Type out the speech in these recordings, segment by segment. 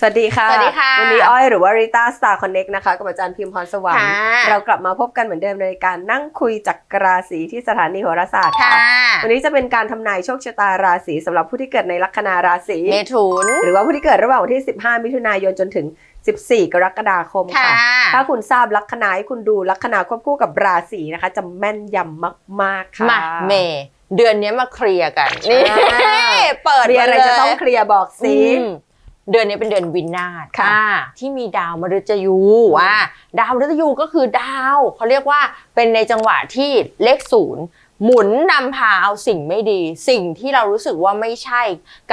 สวัสดีค่ะ สวัสดีค่ะ วันนี้อ้อยหรือว่าริต้าสตาร์คอนเน็กนะคะกับอาจารย์พิมพ์พรสวรรค์ค่ะเรากลับมาพบกันเหมือนเดิมในการนั่งคุยจักรราศีที่สถานีโหราศาสตร์ค่ะค่ะวันนี้จะเป็นการทำนายโชคชะตาราศีสำหรับผู้ที่เกิดในลัคนาราศีเมถุน หรือว่าผู้ที่เกิดระหว่างวันที่ 15 มิถุนายนจนถึง 14 กรกฎาคมค่ะค่ะถ้าคุณทราบลัคนาให้คุณดูลัคนาควบคู่กับราศีนะคะจะแม่นยำมากๆค่ะมาเมย์เดือนนี้มาเคลียร์กันนี่อ่าเปิดมีอะไรมาเลยจะต้องเคลียร์บอกสิอืม เดือนนี้เป็นเดือนวินาศค่ะอ่าที่มีดาวมฤตยูว่าดาวมฤตยูก็คือดาวเขาเรียกว่าเป็นในจังหวะที่เลขศูนย์หมุนนำพาเอาสิ่งไม่ดี สิ่งที่เรารู้สึกว่าไม่ใช่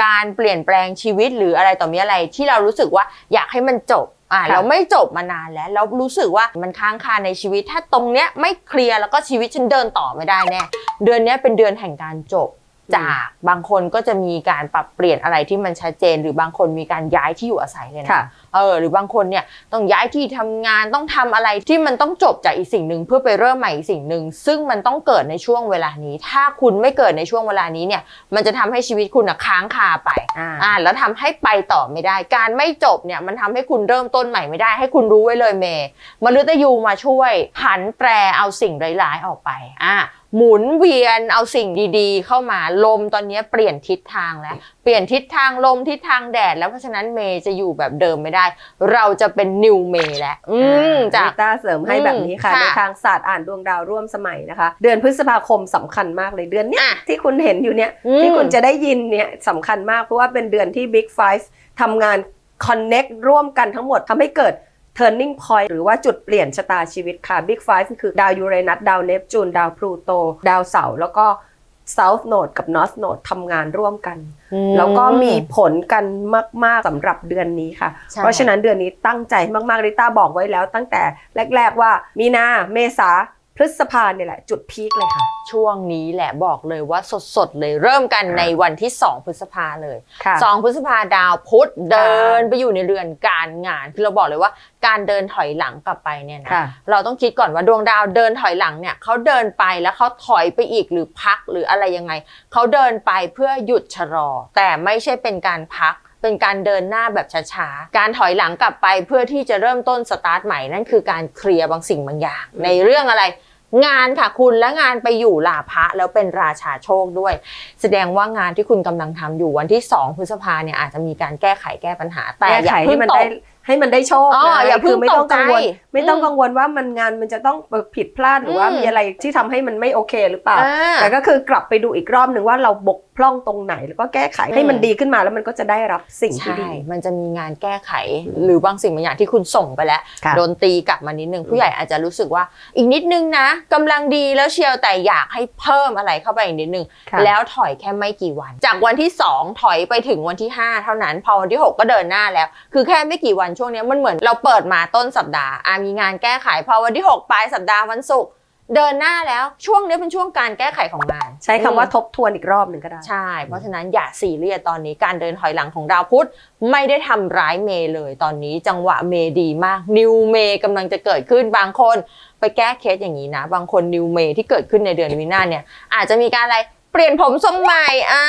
การเปลี่ยนแปลงชีวิตหรืออะไรต่อมีอะไรที่เรารู้สึกว่าอยากให้มันจบอ่าค่ะเราไม่จบมานานแล้วเรารู้สึกว่ามันค้างคาในชีวิต ถ้าตรงเนี้ยไม่เคลียร์แล้วก็ชีวิตฉันเดินต่อไม่ได้แน่เดือนเนี้ยเป็นเดือนแห่งการจบ จากบางคนก็จะมีการปรับเปลี่ยนอะไรที่มันชัดเจน หรือบางคนมีการย้ายที่อยู่อาศัยเลยนะเออหรือบางคนเนี่ยต้องย้ายที่ทำงานต้องทำอะไรที่มันต้องจบจากอีกสิ่งหนึ่งเพื่อไปเริ่มใหม่อีกสิ่งหนึ่งซึ่งมันต้องเกิดในช่วงเวลานี้ ถ้าคุณไม่เกิดในช่วงเวลานี้เนี่ยมันจะทำให้ชีวิตคุณอะค้างคาไปอ่าอ่าแล้วทำให้ไปต่อไม่ได้ การไม่จบเนี่ยมันทำให้คุณเริ่มต้นใหม่ไม่ได้ ให้คุณรู้ไว้เลยเมย์มฤตยูมาช่วยหันแปรเอาสิ่งร้ายๆออกไปอ่าหมุนเวียนเอาสิ่งดีๆ เข้ามาลมตอนนี้เปลี่ยนทิศทางแล้ว เปลี่ยนทิศทางลมทิศทางแดด แล้วเพราะฉะนั้นเมย์จะอยู่แบบเดิมไม่ได้ เราจะเป็นนิวเมย์แล้วอืมจาจ้ะริต้าเสริมให้แบบนี้ค่ะอืมค่ะ ในทางศาสตร์อ่านดวงดาวร่วมสมัยนะคะ เดือนพฤษภาคมสำคัญมากเลยเดือนเนี้ยอะที่คุณเห็นอยู่เนี่ยอืมที่คุณจะได้ยินเนี่ยสำคัญมากเพราะว่าเป็นเดือนที่ Big Five ทำงาน Connect ร่วมกันทั้งหมดทำให้เกิด Turning Point หรือว่าจุดเปลี่ยนชะตาชีวิตค่ะ Big Five คือดาวยูเรนัสดาวเนปจูน ดาวพลูโต ดาวเสาร์แล้วก็ South Node กับ North Node ทำงานร่วมกันอืแล้วก็มีผลกันมาก ๆสำหรับเดือนนี้ค่ะใช่เพราะฉะนั้นเดือนนี้ตั้งใจมากๆริต้าบอกไว้แล้วตั้งแต่แรก ๆว่ามีนาเมษา พฤษภาเนี่ยแหละ จุดพีคเลยค่ะ ช่วงนี้แหละบอกเลยว่าสดๆเลยเริ่มกันในวันที่ 2 พฤษภาเลย ค่ะสองพฤษภาดาวพุธเดินไปอยู่ในเรือนการงาน คือเราบอกเลยว่าการเดินถอยหลังกลับไปเนี่ยนะค่ะ เราต้องคิดก่อนว่าดวงดาวเดินถอยหลังเนี่ยเขาเดินไปแล้วเขาถอยไปอีกหรือพักหรืออะไรยังไงเขาเดินไปเพื่อหยุดชะลอ แต่ไม่ใช่เป็นการพัก เป็นการเดินหน้าแบบช้าๆการถอยหลังกลับไปเพื่อที่จะเริ่มต้นสตาร์ทใหม่นั่นคือการเคลียร์บางสิ่งบางอย่าง ในเรื่องอะไร งานค่ะคุณและงานไปอยู่ลาภะแล้วเป็นราชาโชคด้วย แสดงว่างานที่คุณกำลังทำอยู่วันที่ 2 พฤษภาเนี่ยอาจจะมีการแก้ไขแก้ปัญหา แต่แก้อย่าไขเพิ่ให้งมันตได้กให้มันได้โชคอ๋อนะอย่าเพิ่งคือไม่ต้องกังวลตกใจไม่ต้องอืมกังวลว่ามันงานมันจะต้องผิดพลาดหรือว่าอืมมีอะไรที่ทำให้มันไม่โอเคหรือเปล่าอ่า แต่ก็คือกลับไปดูอีกรอบหนึ่งว่าเราบก พร่องตรงไหนแล้วก็แก้ไขให้มันอืมดีขึ้นมาแล้วมันก็จะได้รับสิ่งที่ใช่ดี มันจะมีงานแก้ไขหรือบางสิ่งบางอย่างที่คุณส่งไปแล้วค่ะโดนตีกลับมานิดนึงผู้ใหญ่อาจจะรู้สึกว่า อีกนิดนึงนะกำลังดีแล้วเชียวแต่อยากให้เพิ่มอะไรเข้าไปอีกนิดนึงค่ะแล้วถอยแค่ไม่กี่วัน จากวันที่ 2 ถอยไปถึงวันที่ 5 เท่านั้น พอวันที่ 6 ก็เดินหน้าแล้ว คือแค่ไม่กี่วันช่วงเนี้ยมันเหมือนเราเปิดมาต้นสัปดาห์อะมีงานแก้ไขพอวันที่ 6 ปลายสัปดาห์วันศุกร์ เดินหน้าแล้วช่วงนี้เป็นช่วงการแก้ไขของงานใช้คำว่าอืมทบทวนอีกรอบหนึ่งก็ได้ ใช่ เพราะฉะนั้นอย่าซีเรียสตอนนี้การเดินถอยหลังของดาวพุธไม่ได้ทำร้ายเมย์เลย ตอนนี้จังหวะเมย์ดีมากนิวเมย์กำลังจะเกิดขึ้นบางคน ไปแก้เคสอย่างนี้นะ บางคนนิวเมย์ที่เกิดขึ้นในเดือนวินาศเนี่ย อาจจะมีการอะไรเปลี่ยนผมทรงใหม่อ่า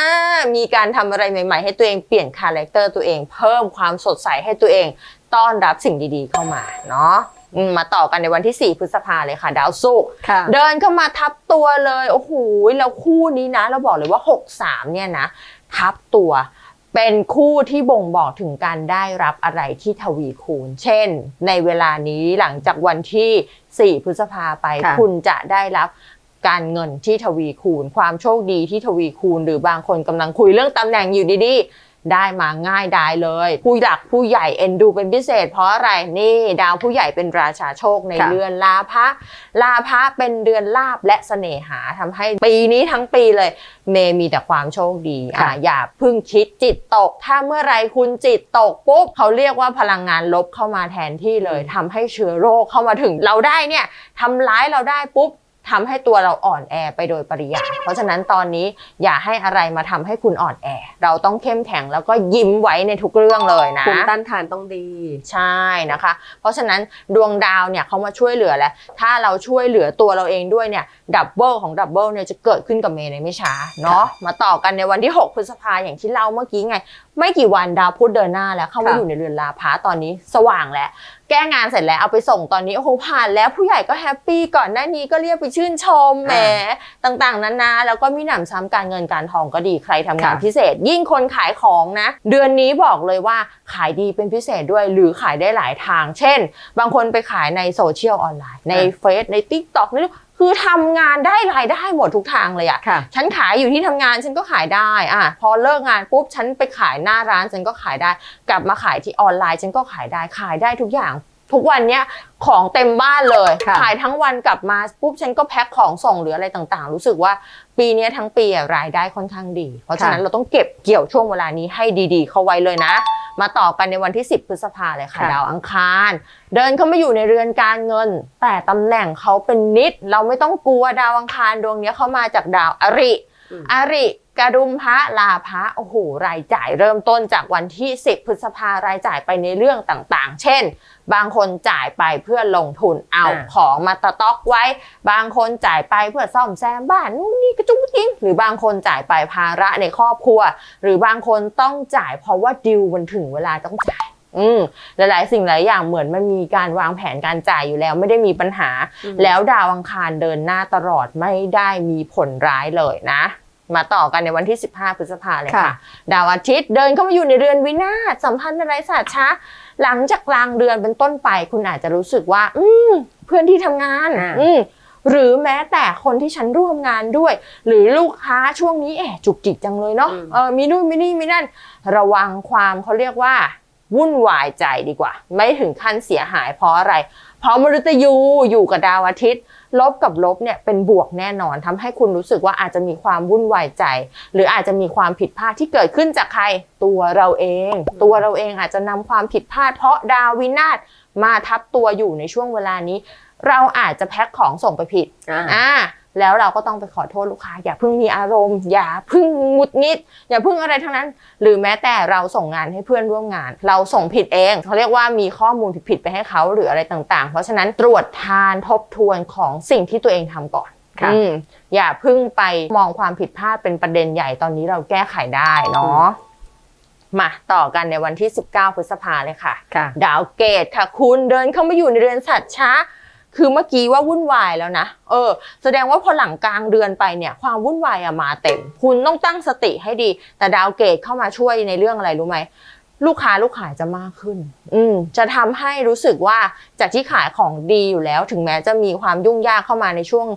มีการทำอะไรใหม่ๆ ให้ตัวเองเปลี่ยนคาแรคเตอร์ตัวเอง เพิ่มความสดใสให้ตัวเอง ต้อนรับสิ่งดีๆเข้ามาเนาะ อืมมาต่อกันในวันที่ 4 พฤษภาเลยค่ะ ดาวศุกร์ค่ะ เดินเข้ามาทับตัวเลย โอ้โหแล้วคู่นี้นะ เราบอกเลยว่า 63 เนี่ยนะ ทับตัว เป็นคู่ที่บ่งบอกถึงการได้รับอะไรที่ทวีคูณ เช่น ในเวลานี้หลังจากวันที่ 4 พฤษภาไป ค่ะ คุณจะได้รับการเงินที่ทวีคูณ ความโชคดีที่ทวีคูณ หรือบางคนกำลังคุยเรื่องตำแหน่งอยู่ดีๆ ได้มาง่ายดายเลย ผู้หลักผู้ใหญ่เอ็นดูเป็นพิเศษ เพราะอะไรนี่ ดาวผู้ใหญ่เป็นราชาโชคในค่ะเรือนลาภะลาภะเป็นเดือนลาบและเสน่หาทำให้ปีนี้ทั้งปีเลย เมย์มีแต่ความโชคดีอะค่ะอย่าเพึ่งคิดจิตตก ถ้าเมื่อไรคุณจิตตกปุ๊บเขาเรียกว่าพลังงานลบเข้ามาแทนที่เลยทำให้เชื้อโรคเข้ามาถึงเราได้เนี่ยทำร้ายเราได้ปุ๊บ ทำให้ตัวเราอ่อนแอไปโดยปริยายเพราะฉะนั้นตอนนี้อย่าให้อะไรมาทำให้คุณอ่อนแอ เราต้องเข้มแข็งแล้วก็ยิ้มไว้ในทุกเรื่องเลยนะภูมิต้านทานต้องดี ใช่นะคะ เพราะฉะนั้นดวงดาวเนี่ยเขามาช่วยเหลือแล้ว ถ้าเราช่วยเหลือตัวเราเองด้วยเนี่ยดับเบิลของดับเบิลเนี่ยจะเกิดขึ้นกับเมย์ในไม่ช้าเนาะมาต่อกันในวันที่ 6 พฤษภาอย่างที่เล่าเมื่อกี้ไง ไม่กี่วันดาวพุธเดินหน้าแล้วเข้ามาค่ะอยู่ในเรือนลาพาตอนนี้สว่างแล้วแก้งานเสร็จแล้วเอาไปส่งตอนนี้โอ้โหผ่านแล้วผู้ใหญ่ก็แฮปปี้ก่อนหน้านี้ก็เรียกไปชื่นชมแหมต่างๆนานาแล้วก็มีหนำซ้ำการเงินการทองก็ดีใครทำงานค่ะพิเศษ ยิ่งคนขายของนะ เดือนนี้บอกเลยว่าขายดีเป็นพิเศษด้วยหรือขายได้หลายทาง เช่น บางคนไปขายในโซเชียลออนไลน์ในเฟซในทิกตอกนี่ คือทำงานได้รายได้หมดทุกทางเลยอะค่ะ ฉันขายอยู่ที่ทำงานฉันก็ขายได้อะพอเลิกงานปุ๊บฉันไปขายหน้าร้านฉันก็ขายได้ กลับมาขายที่ออนไลน์ฉันก็ขายได้ขายได้ทุกอย่าง ทุกวันเนี้ยของเต็มบ้านเลยค่ะขายทั้งวันกลับมาปุ๊บฉันก็แพ็คของส่งหรืออะไรต่างๆ รู้สึกว่าปีเนี้ยทั้งปีอะรายได้ค่อนข้างดี เพราะฉะนั้นเราต้องเก็บเกี่ยวช่วงเวลานี้ให้ดีๆ เข้าไว้เลยนะ มาต่อกันในวันที่ 10 พฤษภาเลยค่ะ ค่ะ ดาวอังคาร เดินเข้ามาอยู่ในเรือนการเงิน แต่ตำแหน่งเขาเป็นนิด เราไม่ต้องกลัวดาวอังคารดวงเนี้ยเขามาจากดาวอริ อืม อริ กระดุมพระลาพระโอ้โหรายจ่ายเริ่มต้นจากวันที่ 10 พฤษภารายจ่ายไปในเรื่องต่างๆ เช่น บางคนจ่ายไปเพื่อลงทุนเอาอ่าของมาตะต็อกไว้ บางคนจ่ายไปเพื่อซ่อมแซมบ้านนู่นนี่กระจุกกระจิงหรือบางคนจ่ายไปภาระในครอบครัว หรือบางคนต้องจ่ายเพราะว่าดิวมันถึงเวลาต้องจ่ายอืมหลายๆ สิ่งหลายอย่างเหมือนมันมีการวางแผนการจ่ายอยู่แล้วไม่ได้มีปัญหาอืมแล้วดาวอังคารเดินหน้าตลอดไม่ได้มีผลร้ายเลยนะ มาต่อกันในวันที่ 15 พฤษภาเลยค่ะค่ะ ดาวอาทิตย์เดินเข้ามาอยู่ในเรือนวินาศสัมพันธ์อะไรศาสตร์ช้า หลังจากกลางเดือนเป็นต้นไป คุณอาจจะรู้สึกว่า อืมเพื่อนที่ทำงานอ่าอืมหรือแม้แต่คนที่ฉันร่วมงานด้วย หรือลูกค้าช่วงนี้แอบจุกจิกจังเลยเนาะเออมีนู่นมีนี่มีนั่น ระวังความเขาเรียกว่า วุ่นวายใจดีกว่า ไม่ถึงขั้นเสียหายเพราะอะไร เพราะมฤตยูอยู่กับดาวอาทิตย์ ลบกับลบเนี่ยเป็นบวกแน่นอนทำให้คุณรู้สึกว่าอาจจะมีความวุ่นวายใจ หรืออาจจะมีความผิดพลาดที่เกิดขึ้นจากใครตัวเราเอง ตัวเราเองอาจจะนำความผิดพลาดเพราะดาววินาศมาทับตัวอยู่ในช่วงเวลานี้ เราอาจจะแพ็คของส่งไปผิดอ่าอ่า แล้วเราก็ต้องไปขอโทษลูกค้า อย่าเพิ่งมีอารมณ์ อย่าเพิ่งหงุดหงิด อย่าเพิ่งอะไรทั้งนั้น หรือแม้แต่เราส่งงานให้เพื่อนร่วมงาน เราส่งผิดเองเขาเรียกว่ามีข้อมูลผิดๆไปให้เขาหรืออะไรต่างๆ เพราะฉะนั้นตรวจทานทบทวนของสิ่งที่ตัวเองทำก่อนค่ะอืมอย่าเพิ่งไปมองความผิดพลาดเป็นประเด็นใหญ่ตอนนี้เราแก้ไขได้เนาะมาต่อกันในวันที่ 19 พฤษภาเลยค่ะค่ะดาวเกตค่ะ คุณเดินเข้ามาอยู่ในเรือนสัตว์ช้า คือเมื่อกี้ว่าวุ่นวายแล้วนะ เออ แสดงว่าพอหลังกลางเดือนไปเนี่ย ความวุ่นวายอะมาเต็ม คุณต้องตั้งสติให้ดี แต่ดาวเกตเข้ามาช่วยในเรื่องอะไรรู้ไหมลูกค้าลูกขายจะมากขึ้น อืมจะทำให้รู้สึกว่าจากที่ขายของดีอยู่แล้ว ถึงแม้จะมีความยุ่งยากเข้ามาในช่วง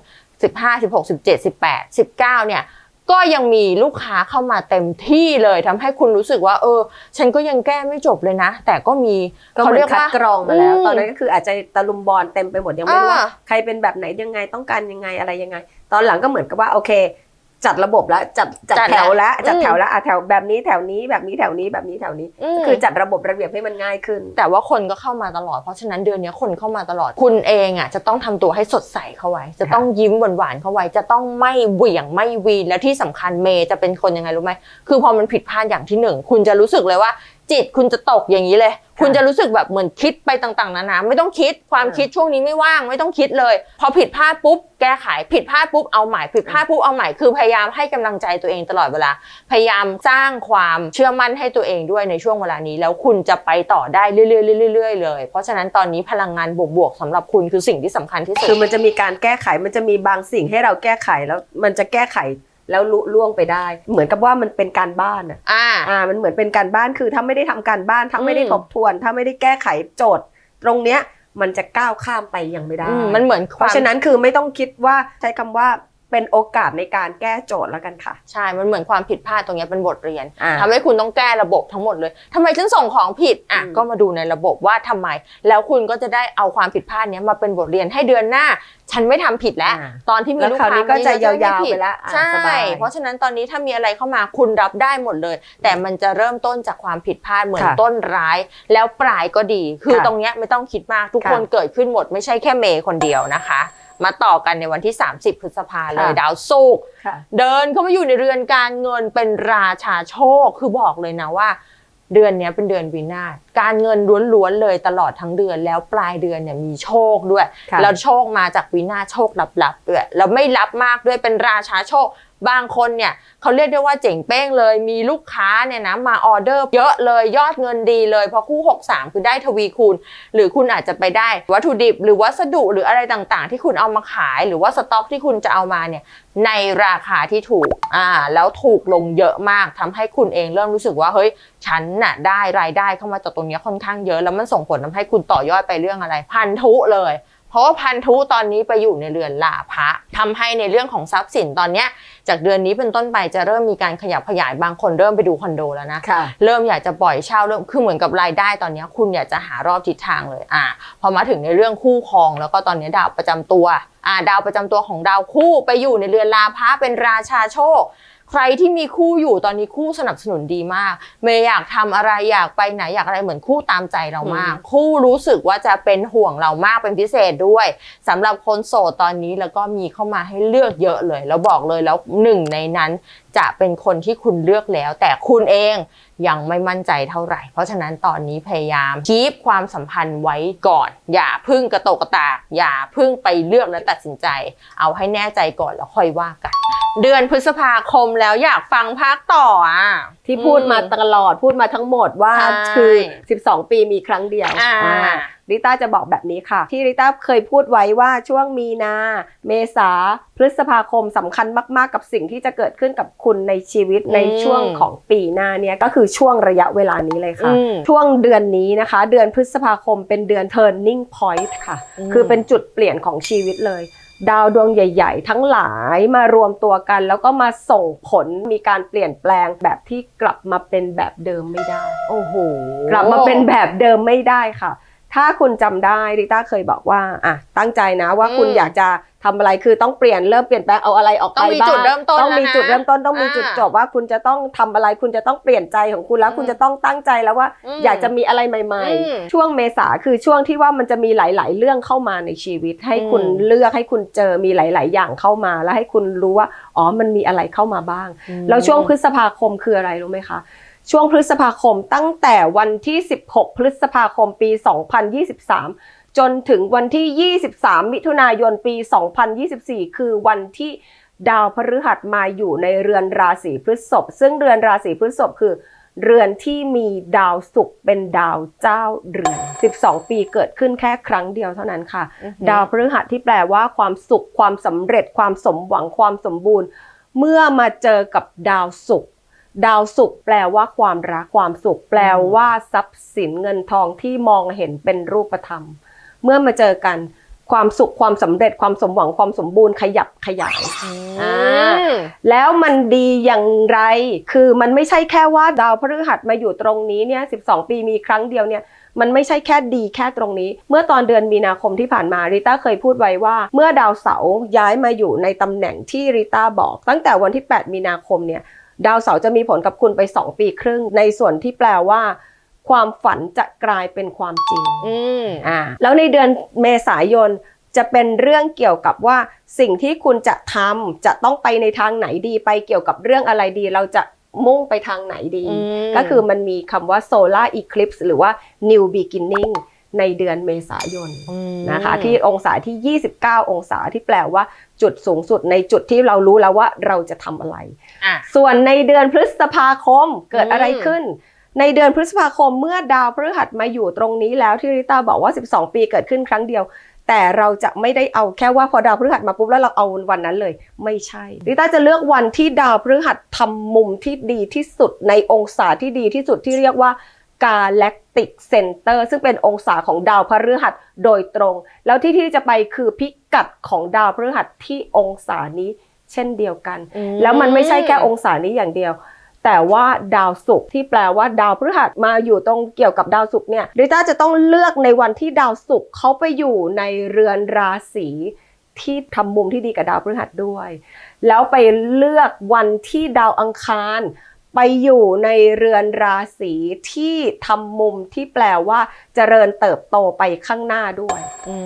15 16 17 18 19 เนี่ย ก็ยังมีลูกค้าเข้ามาเต็มที่เลยทำให้คุณรู้สึกว่า เออ ฉันก็ยังแก้ไม่จบเลยนะ แต่ก็มีก็เหมือนคัดกรองมาแล้วอืมตอนนั้นก็คืออาจจะตะลุมบอลเต็มไปหมดยังไม่รู้ว่าอ่าใครเป็นแบบไหนยังไงต้องการยังไงอะไรยังไง ตอนหลังก็เหมือนกับว่าโอเค จัดระบบแล้วจัดจัดจัดแถวแล้วแล้วจัดอืมแถวแล้วอะแถวแบบนี้แถวนี้แบบนี้แถวนี้แบบนี้แถวนี้อืมก็คือจัดระบบระเบียบให้มันง่ายขึ้น แต่ว่าคนก็เข้ามาตลอด เพราะฉะนั้นเดือนนี้คนเข้ามาตลอด คุณเองอะจะต้องทำตัวให้สดใสเข้าไว้ จะต้องยิ้มหวานๆเข้าไว้ จะต้องไม่เหวี่ยงไม่วีน และที่สำคัญเมย์จะเป็นคนยังไงรู้ไหม คือพอมันผิดพลาดอย่างที่หนึ่ง คุณจะรู้สึกเลยว่า จิตคุณจะตกอย่างนี้เลย คุณจะรู้สึกแบบเหมือนคิดไปต่างๆนานาไม่ต้องคิดความอ่าคิดช่วงนี้ไม่ว่างไม่ต้องคิดเลย พอผิดพลาดปุ๊บแก้ไขผิดพลาดปุ๊บเอาใหม่ผิดพลาดปุ๊บเอาใหม่คือพยายามให้กำลังใจตัวเองตลอดเวลา พยายามสร้างความเชื่อมั่นให้ตัวเองด้วยในช่วงเวลานี้ แล้วคุณจะไปต่อได้เรื่อยๆเรื่อยๆเลย เพราะฉะนั้นตอนนี้พลังงานบวกๆสำหรับคุณคือสิ่งที่สำคัญที่สุดคือมันจะมีการแก้ไขมันจะมีบางสิ่งให้เราแก้ไขแล้วมันจะแก้ไข แล้วลุล่วงไปได้ เหมือนกับว่ามันเป็นการบ้านอะอ่าอ่ามันเหมือนเป็นการบ้านคือถ้าไม่ได้ทำการบ้านถ้าไม่ได้อืมทบทวน ถ้าไม่ได้แก้ไขโจทย์ ตรงเนี้ยมันจะก้าวข้ามไปยังไม่ได้อืมมันเหมือนเพราะฉะนั้นคือไม่ต้องคิดว่าใช้คำว่า เป็นโอกาสในการแก้โจทย์แล้วกันค่ะ ใช่ มันเหมือนความผิดพลาดตรงเนี้ยเป็นบทเรียนอ่าทำให้คุณต้องแก้ระบบทั้งหมดเลยทำไมฉันส่งของผิดอะอืมก็มาดูในระบบว่าทำไม แล้วคุณก็จะได้เอาความผิดพลาดเนี้ยมาเป็นบทเรียนให้เดือนหน้า ฉันไม่ทำผิดแล้วอ่าตอนที่มีแล้วลูกคราวค้านี้ก็จะมีเรม่ยาวๆผิดไปละอ่าใช่สบายเพราะฉะนั้นตอนนี้ถ้ามีอะไรเข้ามาคุณรับได้หมดเลย แต่มันจะเริ่มต้นจากความผิดพลาดเหมือนค่ะต้นร้าย แล้วปลายก็ดี คือค่ะตรงเนี้ยไม่ต้องคิดมากทุกค่ะคนเกิดขึ้นหมด ไม่ใช่แค่เมย์คนเดียวนะคะ มาต่อกันในวันที่ 30 พฤษภาเลยค่ะดาวศุกร์ค่ะเดินเข้ามาอยู่ในเรือนการเงินเป็นราชาโชค คือบอกเลยนะว่า เดือนเนี้ยเป็นเดือนวินาศ การเงินล้วนๆเลยตลอดทั้งเดือน แล้วปลายเดือนเนี่ยมีโชคด้วยค่ะแล้วโชคมาจากวินาศโชคลับๆด้วยแล้วไม่ลับมากด้วยเป็นราชาโชคบางคนเนี่ยเขาเรียกได้ว่าเจ๋งเป้งเลย มีลูกค้าเนี่ยนะมาออเดอร์เยอะเลยยอดเงินดีเลยเพราะคู่ 63 คือได้ทวีคูณ หรือคุณอาจจะไปได้ วัตถุดิบหรือวัสดุหรืออะไรต่างๆ ที่คุณเอามาขาย หรือว่าสต็อกที่คุณจะเอามาเนี่ยในราคาที่ถูกอ่าแล้วถูกลงเยอะมากทำให้คุณเองเริ่มรู้สึกว่าเฮ้ยฉันน่ะได้รายได้เข้ามาจากตรงเนี้ยค่อนข้างเยอะแล้วมันส่งผลทำให้คุณต่อยอดไปเรื่องอะไร พันธุเลย เพราะว่าพันธุตอนนี้ไปอยู่ในเรือนลาภะทำให้ในเรื่องของทรัพย์สินตอนเนี้ยจากเดือนนี้เป็นต้นไปจะเริ่มมีการขยับขยายบางคนเริ่มไปดูคอนโดแล้วนะค่ะเริ่มอยากจะปล่อยเช่าเริ่มคือเหมือนกับรายได้ตอนเนี้ยคุณอยากจะหารอบทิศทางเลยอ่าพอมาถึงในเรื่องคู่ครอง แล้วก็ตอนนี้ดาวประจำตัวอ่าดาวประจำตัวของดาวคู่ไปอยู่ในเรือนลาภะเป็นราชาโชค ใครที่มีคู่อยู่ตอนนี้คู่สนับสนุนดีมาก เมย์อยากทำอะไรอยากไปไหนอยากอะไรเหมือนคู่ตามใจเรามาก คู่รู้สึกว่าจะเป็นห่วงเรามากเป็นพิเศษด้วยสำหรับคนโสดตอนนี้แล้วก็มีเข้ามาให้เลือกเยอะเลย แล้วบอกเลยแล้วหนึ่งในนั้น จะเป็นคนที่คุณเลือกแล้ว แต่คุณเองยังไม่มั่นใจเท่าไหร่ เพราะฉะนั้นตอนนี้พยายามคีปความสัมพันธ์ไว้ก่อน อย่าพึ่งกระโตกกระตากอย่าพึ่งไปเลือกและตัดสินใจ เอาให้แน่ใจก่อนแล้วค่อยว่ากัน เดือนพฤษภาคมแล้วอยากฟังภาคต่ออะ ที่พูดมาตลอดพูดมาทั้งหมดว่าใช่ คือ 12 ปีมีครั้งเดียวอ่า อ่า ริต้าจะบอกแบบนี้ค่ะ ที่ริต้าเคยพูดไว้ว่าช่วงมีนา เมษาพฤษภาคมสำคัญมาก ๆ กับสิ่งที่จะเกิดขึ้นกับคุณในชีวิตในช่วงของปีหน้าเนี่ยก็คือช่วงระยะเวลานี้เลยค่ะอืมช่วงเดือนนี้นะคะ เดือนพฤษภาคมเป็นเดือน turning point ค่ะอืมคือเป็นจุดเปลี่ยนของชีวิตเลยดาวดวงใหญ่ ๆ ทั้งหลายมารวมตัวกัน แล้วก็มาส่งผลมีการเปลี่ยนแปลงแบบที่กลับมาเป็นแบบเดิมไม่ได้ โอ้โห กลับมาเป็นแบบเดิมไม่ได้ค่ะ ถ้าคุณจำได้ริต้าเคยบอกว่าอะตั้งใจนะว่าคุณอยากจะทำอะไรคือต้องเปลี่ยนเริ่มเปลี่ยนแปลงเอาอะไรออกไปต้องมีบ้างจุดเริ่มต้นต้องมีแล้วนะจุดเริ่มต้นต้องมีอ่าจุดจบว่าคุณจะต้องทำอะไร คุณจะต้องเปลี่ยนใจของคุณแล้วอืมคุณจะต้องตั้งใจแล้วว่าอืมอยากจะมีอะไรใหม่อืมๆช่วงเมษาคือช่วงที่ว่ามันจะมีหลาย ๆ เรื่องเข้ามาในชีวิต ให้คุณอืมเลือกให้คุณเจอมีหลาย ๆ อย่างเข้ามาแล้วให้คุณรู้ว่าอ๋อมันมีอะไรเข้ามาบ้างแล้วช่วงพฤษภาคมคืออะไรรู้ไหมคะ ช่วงพฤษภาคมตั้งแต่วันที่ 16 พฤษภาคมปี 2023 จนถึงวันที่ 23 มิถุนายนปี 2024 คือวันที่ดาวพฤหัสมาอยู่ในเรือนราศีพฤษภซึ่งเรือนราศีพฤษภคือเรือนที่มีดาวศุกร์เป็นดาวเจ้าเรือน 12 ปีเกิดขึ้นแค่ครั้งเดียวเท่านั้นค่ะอือหือดาวพฤหัสที่แปลว่าความสุข ความสำเร็จ ความสมหวัง ความสมบูรณ์ เมื่อมาเจอกับดาวศุกร์ ดาวศุกร์แปลว่าความรักความสุข แปลว่าทรัพย์สินเงินทองที่มองเห็นเป็นรูปธรรม เมื่อมาเจอกันความสุขความสำเร็จความสมหวังความสมบูรณ์ขยับขยายอืมแล้วมันดีอย่างไร คือมันไม่ใช่แค่ว่าดาวพฤหัสมาอยู่ตรงนี้เนี่ย12ปีมีครั้งเดียวเนี่ยมันไม่ใช่แค่ดีแค่ตรงนี้ เมื่อตอนเดือนมีนาคมที่ผ่านมาริต้าเคยพูดไว้ว่า เมื่อดาวเสาร์ย้ายมาอยู่ในตำแหน่งที่ริต้าบอก ตั้งแต่วันที่ 8 มีนาคมเนี่ย ดาวเสาร์จะมีผลกับคุณไป 2 ปีครึ่ง ในส่วนที่แปลว่า ความฝันจะกลายเป็นความจริงอืมอ่าแล้วในเดือนเมษายนจะเป็นเรื่องเกี่ยวกับว่าสิ่งที่คุณจะทำจะต้องไปในทางไหนดีไปเกี่ยวกับเรื่องอะไรดี เราจะมุ่งไปทางไหนดีอืมก็คือมันมีคำว่า solar eclipse หรือว่า new beginning ในเดือนเมษายนอืมนะคะที่องศาที่ 29 องศาที่แปลว่าจุดสูงสุดในจุดที่เรารู้แล้วว่าเราจะทำอะไรอะส่วนในเดือนพฤษภาคมเกิดอืมอะไรขึ้น ในเดือนพฤษภาคมเมื่อดาวพฤหัสมาอยู่ตรงนี้แล้วที่ริต้าบอกว่า 12 ปีเกิดขึ้นครั้งเดียว แต่เราจะไม่ได้เอาแค่ว่าพอดาวพฤหัสมาปุ๊บแล้วเราเอาวันนั้นเลย ไม่ใช่ริต้าจะเลือกวันที่ดาวพฤหัสทำมุมที่ดีที่สุดในองศาที่ดีที่สุดที่เรียกว่า Galactic Center ซึ่งเป็นองศาของดาวพฤหัสโดยตรง แล้วที่ที่จะไปคือพิกัดของดาวพฤหัสที่องศานี้เช่นเดียวกัน แล้วมันไม่ใช่แค่องศานี้อย่างเดียว แต่ว่าดาวศุกร์ที่แปลว่าดาวพฤหัสมาอยู่ตรงเกี่ยวกับดาวศุกร์เนี่ยริต้าจะต้องเลือกในวันที่ดาวศุกร์เขาไปอยู่ในเรือนราศีที่ทำมุมที่ดีกับดาวพฤหัสด้วย แล้วไปเลือกวันที่ดาวอังคาร ไปอยู่ในเรือนราศีที่ทำมุมที่แปลว่าเจริญเติบโตไปข้างหน้าด้วยอื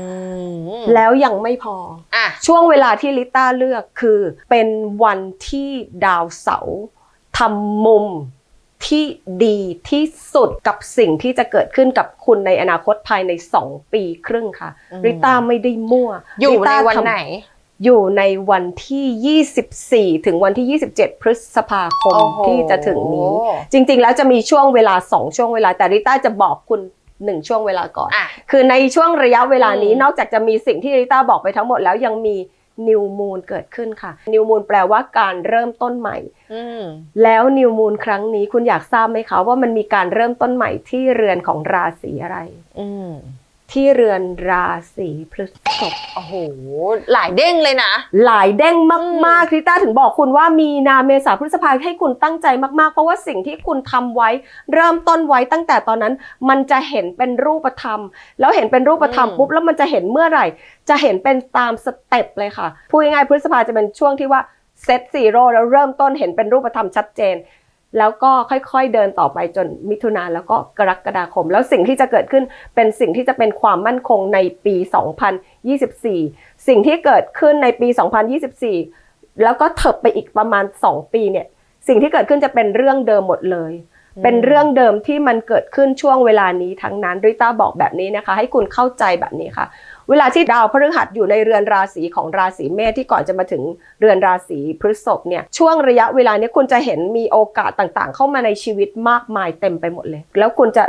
มแล้วยังไม่พออะช่วงเวลาที่ลิต้าเลือกคือ เป็นวันที่ดาวเสาร์ทำมุมที่ดีที่สุดกับสิ่งที่จะเกิดขึ้นกับคุณในอนาคตภายใน 2 ปีครึ่งค่ะอืมริต้าไม่ได้มั่วอยู่ริในต้าวันทำไหน อยู่ในวันที่ 24 ถึงวันที่ 27 พฤษภาคมโอ้โหที่จะถึงนี้ จริง ๆ แล้วจะมีช่วงเวลา 2 ช่วงเวลา แต่ริต้าจะบอกคุณ1ช่วงเวลาก่อนอะคือในช่วงระยะเวลานี้อืมนอกจากจะมีสิ่งที่ริต้าบอกไปทั้งหมดแล้วยังมีนิวมูนเกิดขึ้นค่ะนิวมูนแปลว่าการเริ่มต้นใหม่อืมแล้วนิวมูนครั้งนี้คุณอยากทราบไหมคะว่ามันมีการเริ่มต้นใหม่ที่เรือนของราศีอะไรอืม ที่เรือนราศีพฤษภโอ้โห หลายเด้งเลยนะ หลายเด้งมากๆริต้าถึงบอกคุณว่ามีนาเมษาพฤษภาให้คุณตั้งใจมากๆ เพราะว่าสิ่งที่คุณทำไว้ เริ่มต้นไว้ตั้งแต่ตอนนั้น มันจะเห็นเป็นรูปธรรม แล้วเห็นเป็นรูปธรรมอืมปุ๊บแล้วมันจะเห็นเมื่อไหร่ จะเห็นเป็นตามสเต็ปเลยค่ะพูดง่ายๆพฤษภาจะเป็นช่วงที่ว่าเซตซีโร่แล้วเริ่มต้นเห็นเป็นรูปธรรมชัดเจน แล้วก็ค่อยๆเดินต่อไปจนมิถุนาแล้วก็กรกฎาคม แล้วสิ่งที่จะเกิดขึ้นเป็นสิ่งที่จะเป็นความมั่นคงในปี 2024 สิ่งที่เกิดขึ้นในปี 2024 แล้วก็เถิบไปอีกประมาณ 2 ปีเนี่ยสิ่งที่เกิดขึ้นจะเป็นเรื่องเดิมหมดเลย เป็นเรื่องเดิมที่มันเกิดขึ้นช่วงเวลานี้ทั้งนั้นริต้าบอกแบบนี้นะคะ ให้คุณเข้าใจแบบนี้ค่ะ เวลาที่ดาวพฤหัสอยู่ในเรือนราศีของราศีเมษที่ก่อนจะมาถึงเรือนราศีพฤษภเนี่ยช่วงระยะเวลาเนี้คุณจะเห็นมีโอกาสต่างๆ เข้ามาในชีวิตมากมายเต็มไปหมดเลย แล้วคุณจะ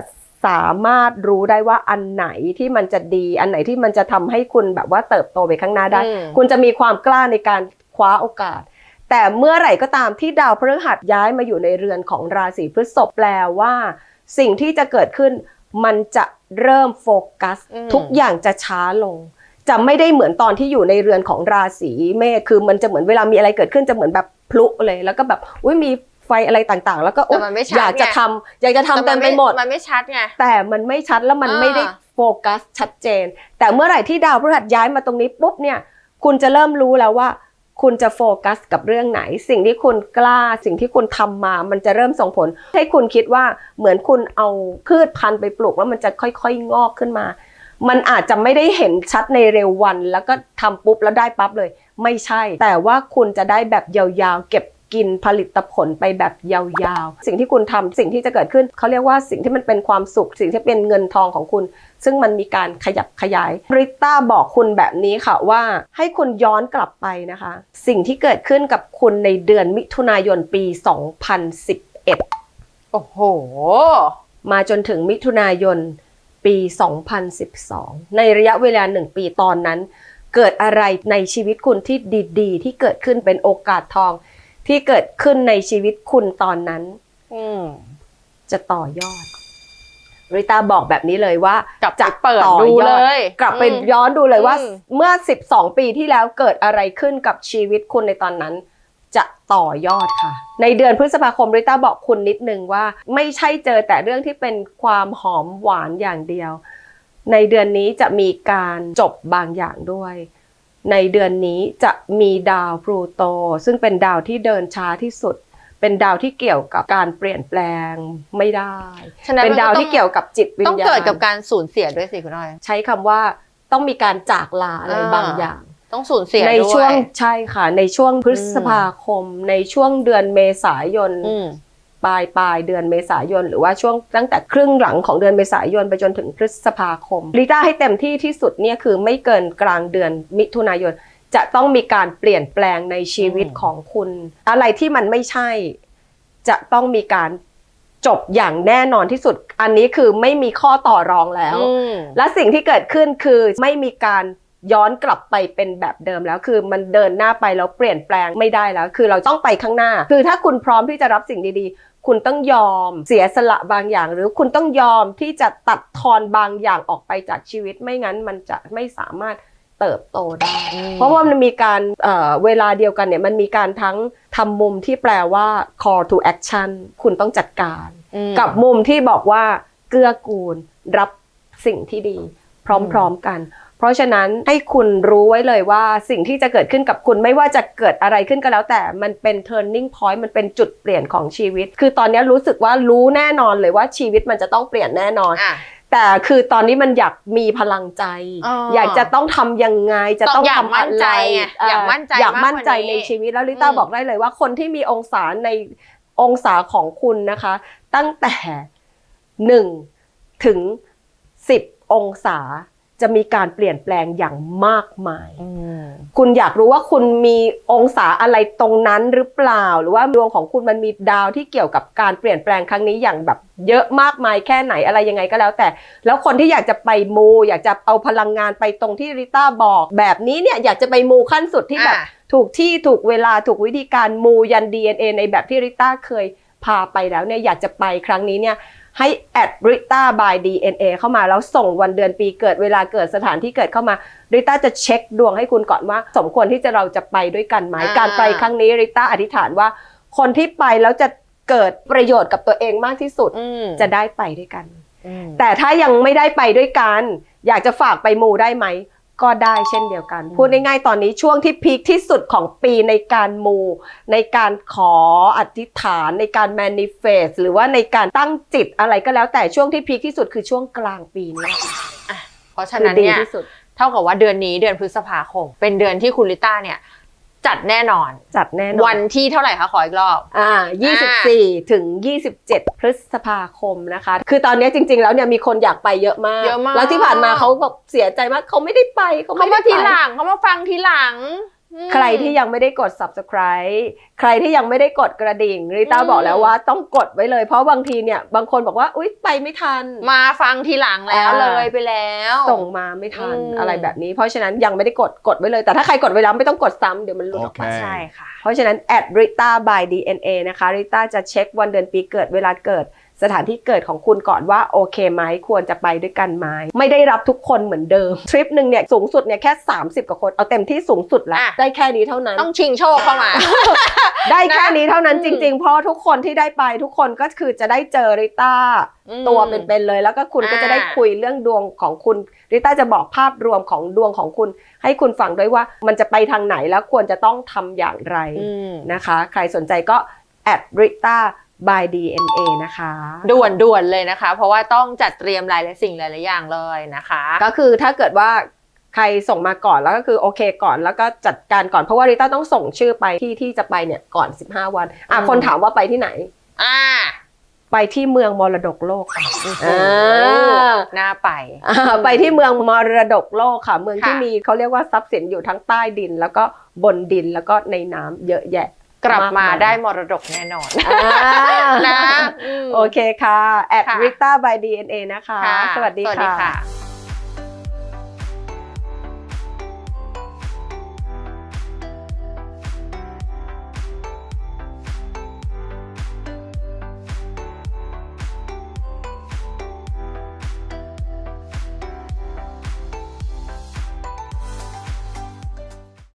สามารถรู้ได้ว่าอันไหนที่มันจะดี อันไหนที่มันจะทำให้คุณแบบว่าเติบโตไปข้างหน้าได้อืมคุณจะมีความกล้าในการคว้าโอกาส แต่เมื่อไหร่ก็ตามที่ดาวพฤหัสย้ายมาอยู่ในเรือนของราศีพฤษภแปลว่า สิ่งที่จะเกิดขึ้น มันจะเริ่มโฟกัสอืมทุกอย่างจะช้าลง จะไม่ได้เหมือนตอนที่อยู่ในเรือนของราศีเมษคือมันจะเหมือนเวลามีอะไรเกิดขึ้นจะเหมือนแบบพลุเลย แล้วก็แบบอุ้ยมีไฟอะไรต่างๆ แล้วก็แต่อุ๊ยมันไม่ชัดอยากจะไงทำอยากจะทำเต็มไปหมดมันไม่ชัดไงแต่มันไม่ชัดแล้วมันอ่าไม่ได้โฟกัสชัดเจน แต่เมื่อไหร่ที่ดาวพฤหัสย้ายมาตรงนี้ปุ๊บเนี่ย คุณจะเริ่มรู้แล้วว่า คุณจะโฟกัสกับเรื่องไหน สิ่งที่คุณกล้าสิ่งที่คุณทำมา มันจะเริ่มส่งผล ให้คุณคิดว่าเหมือนคุณเอาพืชพันธุ์ไปปลูกแล้วมันจะค่อยๆ งอกขึ้นมา มันอาจจะไม่ได้เห็นชัดในเร็ววัน แล้วก็ทำปุ๊บแล้วได้ปั๊บเลย ไม่ใช่ แต่ว่าคุณจะได้แบบยาวๆ เก็บ กินผลิตผลไปแบบยาวๆ สิ่งที่คุณทำสิ่งที่จะเกิดขึ้นเขาเรียกว่าสิ่งที่มันเป็นความสุข สิ่งที่เป็นเงินทองของคุณ ซึ่งมันมีการขยับขยายริต้าบอกคุณแบบนี้ค่ะว่าให้คุณย้อนกลับไปนะคะ สิ่งที่เกิดขึ้นกับคุณในเดือนมิถุนายนปี 2011 โอ้โห มาจนถึงมิถุนายนปี 2012 ในระยะเวลาหนึ่งปีตอนนั้น เกิดอะไรในชีวิตคุณที่ดี ๆ ที่เกิดขึ้นเป็นโอกาสทอง ที่เกิดขึ้นในชีวิตคุณตอนนั้นอืมจะต่อยอดริตาบอกแบบนี้เลยว่ากลับไปจะเปิดต่อดูยอเลย กลับไปอืมย้อนดูเลยว่าอืมเมื่อ 12 ปีที่แล้วเกิดอะไรขึ้นกับชีวิตคุณในตอนนั้น จะต่อยอดค่ะ ในเดือนพฤษภาคมริต้าบอกคุณนิดนึงว่า ไม่ใช่เจอแต่เรื่องที่เป็นความหอมหวานอย่างเดียว ในเดือนนี้จะมีการจบบางอย่างด้วย ในเดือนนี้จะมีดาวพลูโต ซึ่งเป็นดาวที่เดินช้าที่สุด เป็นดาวที่เกี่ยวกับการเปลี่ยนแปลงไม่ได้ ฉะนั้นเป็นดาวมัที่เกี่ยวกับจิตวิญญาณต้องเกิดกับการสูญเสียด้วยสิคุณอ้อย ใช้คำว่าต้องมีการจากลาอะไรอ่าบางอย่างต้องสูญเสียในด้วยช่วงใช่ค่ะ ในช่วงพฤษภาคม ในช่วงเดือนเมษายนอืม ปลายปลายเดือนเมษายน หรือว่าช่วงตั้งแต่ครึ่งหลังของเดือนเมษายนไปจนถึงพฤษภาคมลิต้าให้เต็มที่ที่สุดเนี่ยคือไม่เกินกลางเดือนมิถุนายน จะต้องมีการเปลี่ยนแปลงในชีวิตอืมของคุณ อะไรที่มันไม่ใช่ จะต้องมีการจบอย่างแน่นอนที่สุด อันนี้คือไม่มีข้อต่อรองแล้วอืมและสิ่งที่เกิดขึ้นคือไม่มีการ ย้อนกลับไปเป็นแบบเดิมแล้ว คือมันเดินหน้าไปแล้วเปลี่ยนแปลงไม่ได้แล้ว คือเราต้องไปข้างหน้า คือถ้าคุณพร้อมที่จะรับสิ่งดีๆ คุณต้องยอมเสียสละบางอย่าง หรือคุณต้องยอมที่จะตัดทอนบางอย่างออกไปจากชีวิต ไม่งั้นมันจะไม่สามารถเติบโตได้อืมเพราะว่ามันมีการเอ่อเวลาเดียวกันเนี่ยมันมีการทั้งทำมุมที่แปลว่า call to action คุณต้องจัดการอืมกับมุมที่บอกว่าเกื้อกูลรับสิ่งที่ดี พร้อมๆกันเพ ราะฉะนั้นให้คุณรู้ไว้เลยว่าสิ่งที่จะเกิดขึ้นกับคุณไม่ว่าจะเกิดอะไรขึ้นก็แล้วแต่มันเป็น turning point มันเป็นจุดเปลี่ยนของชีวิต คือตอนนี้รู้สึกว่ารู้แน่นอนเลยว่าชีวิตมันจะต้องเปลี่ยนแน่นอนอะแต่คือตอนนี้มันอยากมีพลังใจอ๋อออยากจะต้องทำยังไงจะต้ต้อองงอยากทำมั่นใจอะไรไงเอยากมั่นใจอยากมั่นใจมากกว่านี้ในชีวิตแล้วลิต้าอืมบอกได้เลยว่าคนที่มีองศาในองศาของคุณนะคะ ตั้งแต่1ถึง10องศา จะมีการเปลี่ยนแปลงอย่างมากมายอืมคุณอยากรู้ว่าคุณมีองศาอะไรตรงนั้นหรือเปล่า หรือว่าดวงของคุณมันมีดาวที่เกี่ยวกับการเปลี่ยนแปลงครั้งนี้อย่างแบบเยอะมากมายแค่ไหนอะไรยังไงก็แล้วแต่ แล้วคนที่อยากจะไปมู อยากจะเอาพลังงานไปตรงที่ริต้าบอก แบบนี้เนี่ยอยากจะไปมูขั้นสุดที่แบบอะถูกที่ถูกเวลาถูกวิธีการมูยัน DNA ในแบบที่ริต้าเคยพาไปแล้วเนี่ยอยากจะไปครั้งนี้เนี่ย ให้แอดริต้า by DNA เข้ามาแล้วส่งวันเดือนปีเกิดเวลาเกิดสถานที่เกิดเข้ามาริต้าจะเช็คดวงให้คุณก่อนว่า สมควรที่จะเราจะไปด้วยกันไหมอ่าการไปครั้งนี้ริต้าอธิษฐานว่า คนที่ไปแล้วจะเกิดประโยชน์กับตัวเองมากที่สุดอืมจะได้ไปด้วยกันอืมแต่ถ้ายังไม่ได้ไปด้วยกัน อยากจะฝากไปมูได้ไหม ก็ได้เช่นเดียวกัน พูดง่ายๆตอนนี้ช่วงที่พีคที่สุดของปีในการมู ในการขออธิษฐานในการ manifest หรือว่าในการตั้งจิตอะไรก็แล้วแต่ช่วงที่พีคที่สุดคือช่วงกลางปีนี้เพราะฉะคือนั้นดีเนี่ยที่สุดเท่ากับว่าเดือนนี้เดือนพฤษภาคม เป็นเดือนที่คุณลิต้าเนี่ย จัดแน่นอน จัดแน่นอน วันที่เท่าไหร่คะขออีกรอบ อ่า 24 ถึง 27 พฤษภาคมนะคะ คือตอนนี้จริง ๆ แล้วเนี่ยมีคนอยากไปเยอะมาก เยอะมาก แล้วที่ผ่านมาเขาบอกเสียใจมากเขาไม่ได้ไปเขาเขาไม่มาได้ทีไป หลังเขามาฟังทีหลังอืม ใครที่ยังไม่ได้กด subscribe ใครที่ยังไม่ได้กดกระดิ่งริต้าอืมบอกแล้วว่าต้องกดไว้เลย เพราะบางทีเนี่ยบางคนบอกว่าอุ๊ยไปไม่ทัน มาฟังทีหลังแล้วอ่าเลยไปแล้ว ส่งมาไม่ทันอืมอะไรแบบนี้ เพราะฉะนั้นยังไม่ได้กดกดไว้เลย แต่ถ้าใครกดไว้แล้วไม่ต้องกดซ้ำเดี๋ยวมันหลุดออกมาโอเคใช่ค่ะเพราะฉะนั้น at rita by dna นะคะริต้าจะเช็ควันเดือนปีเกิดเวลาเกิด สถานที่เกิดของคุณก่อนว่าโอเคไหมควรจะไปด้วยกันไหมไม่ได้รับทุกคนเหมือนเดิมทริปหนึ่งเนี่ยสูงสุดเนี่ยแค่ 30 กว่าคนเอาเต็มที่สูงสุดแล้วอะได้แค่นี้เท่านั้น ต้องชิงโชคเข้ามา ได้แค่นี้เท่านั้นอืมจริง ๆ เพราะทุกคนที่ได้ไปทุกคนก็คือจะได้เจอริต้าอืมตัวเป็นๆเลย แล้วก็คุณก็อ่าจะได้คุยเรื่องดวงของคุณริต้าจะบอกภาพรวมของดวงของคุณ ให้คุณฟังด้วยว่ามันจะไปทางไหนแล้วควรจะต้องทำอย่างไรอืมนะคะ ใครสนใจก็แอดริต้า by DNA นะคะ ด่วนด่วนๆเลยนะคะ เพราะว่าต้องจัดเตรียมหลายหลายสิ่งหลายๆอย่างเลยนะคะ ก็คือถ้าเกิดว่าใครส่งมาก่อนแล้วก็คือโอเคก่อนแล้วก็จัดการก่อนเพราะว่าริต้าต้องส่งชื่อไปที่ที่จะไปเนี่ยก่อน 15 วันอะอืมคนถามว่าไปที่ไหน อ่า ไปที่เมืองมรดกโลกค่ะอ่าน่าไปอ่าไปที่เมืองมรดกโลกค่ะ เมืองที่ค่ะมีเขาเรียกว่าทรัพย์สินอยู่ทั้งใต้ดิน แล้วก็บนดินแล้วก็ในน้ำเยอะแยะ กลับมามากมายได้มรดกแน่นอนอ่านะมโอเคค่ะแอดค่ะริต้า by DNA นะคะค่ะสวัสดีสวัสดีค่ะค่ะ